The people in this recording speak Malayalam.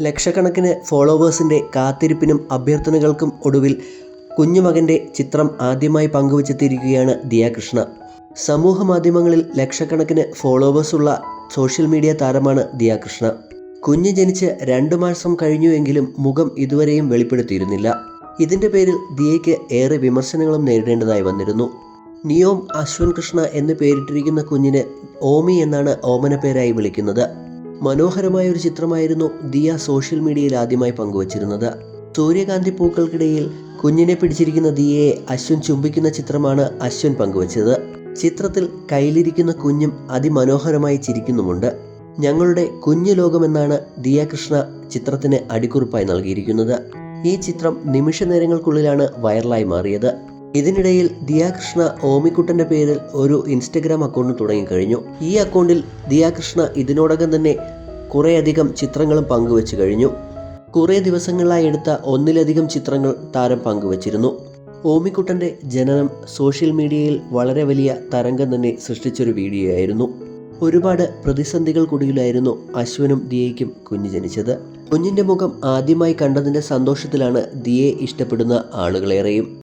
ലക്ഷക്കണക്കിന് ഫോളോവേഴ്സിന്റെ കാത്തിരിപ്പിനും അഭ്യർത്ഥനകൾക്കും ഒടുവിൽ കുഞ്ഞുമകന്റെ ചിത്രം ആദ്യമായി പങ്കുവച്ചെത്തിയിരിക്കുകയാണ് ദിയ കൃഷ്ണ സമൂഹ മാധ്യമങ്ങളിൽ ലക്ഷക്കണക്കിന് ഫോളോവേഴ്സുള്ള സോഷ്യൽ മീഡിയ താരമാണ് ദിയ കൃഷ്ണ കുഞ്ഞ് ജനിച്ച് രണ്ടു മാസം കഴിഞ്ഞുവെങ്കിലും മുഖം ഇതുവരെയും വെളിപ്പെടുത്തിയിരുന്നില്ല. ഇതിന്റെ പേരിൽ ദിയയ്ക്ക് ഏറെ വിമർശനങ്ങളും നേരിടേണ്ടതായി വന്നിരുന്നു. നിയോം അശ്വൻ കൃഷ്ണ എന്ന് പേരിട്ടിരിക്കുന്ന കുഞ്ഞിന് ഓമി എന്നാണ് ഓമന പേരായി വിളിക്കുന്നത്. മനോഹരമായ ഒരു ചിത്രമായിരുന്നു ദിയ സോഷ്യൽ മീഡിയയിൽ ആദ്യമായി പങ്കുവച്ചിരുന്നത്. സൂര്യകാന്തി പൂക്കൾക്കിടയിൽ കുഞ്ഞിനെ പിടിച്ചിരിക്കുന്ന ദിയയെ അശ്വൻ ചുംബിക്കുന്ന ചിത്രമാണ് അശ്വൻ പങ്കുവച്ചത്. ചിത്രത്തിൽ കയ്യിലിരിക്കുന്ന കുഞ്ഞും അതിമനോഹരമായി ചിരിക്കുന്നുമുണ്ട്. ഞങ്ങളുടെ കുഞ്ഞു ലോകമെന്നാണ് ദിയ കൃഷ്ണ ചിത്രത്തിന് അടിക്കുറിപ്പായി നൽകിയിരിക്കുന്നത്. ഈ ചിത്രം നിമിഷ നേരങ്ങൾക്കുള്ളിലാണ് വൈറലായി മാറിയത്. ഇതിനിടയിൽ ദിയാകൃഷ്ണ ഓമിക്കുട്ടന്റെ പേരിൽ ഒരു ഇൻസ്റ്റഗ്രാം അക്കൗണ്ട് തുടങ്ങിക്കഴിഞ്ഞു ഈ അക്കൗണ്ടിൽ ദിയാകൃഷ്ണ ഇതിനോടകം തന്നെ കുറേയധികം ചിത്രങ്ങളും പങ്കുവച്ചു കഴിഞ്ഞു. കുറേ ദിവസങ്ങളായി എടുത്ത ഒന്നിലധികം ചിത്രങ്ങൾ താരം പങ്കുവച്ചിരുന്നു. ഓമിക്കുട്ടന്റെ ജനനം സോഷ്യൽ മീഡിയയിൽ വളരെ വലിയ തരംഗം തന്നെ സൃഷ്ടിച്ചൊരു വീഡിയോ ആയിരുന്നു ഒരുപാട് പ്രതിസന്ധികൾക്കൊടുവിലായിരുന്നു അശ്വനും ദിയയ്ക്കും കുഞ്ഞ് ജനിച്ചത്. കുഞ്ഞിന്റെ മുഖം ആദ്യമായി കണ്ടതിന്റെ സന്തോഷത്തിലാണ് ദിയെ ഇഷ്ടപ്പെടുന്ന ആളുകളേറെയും.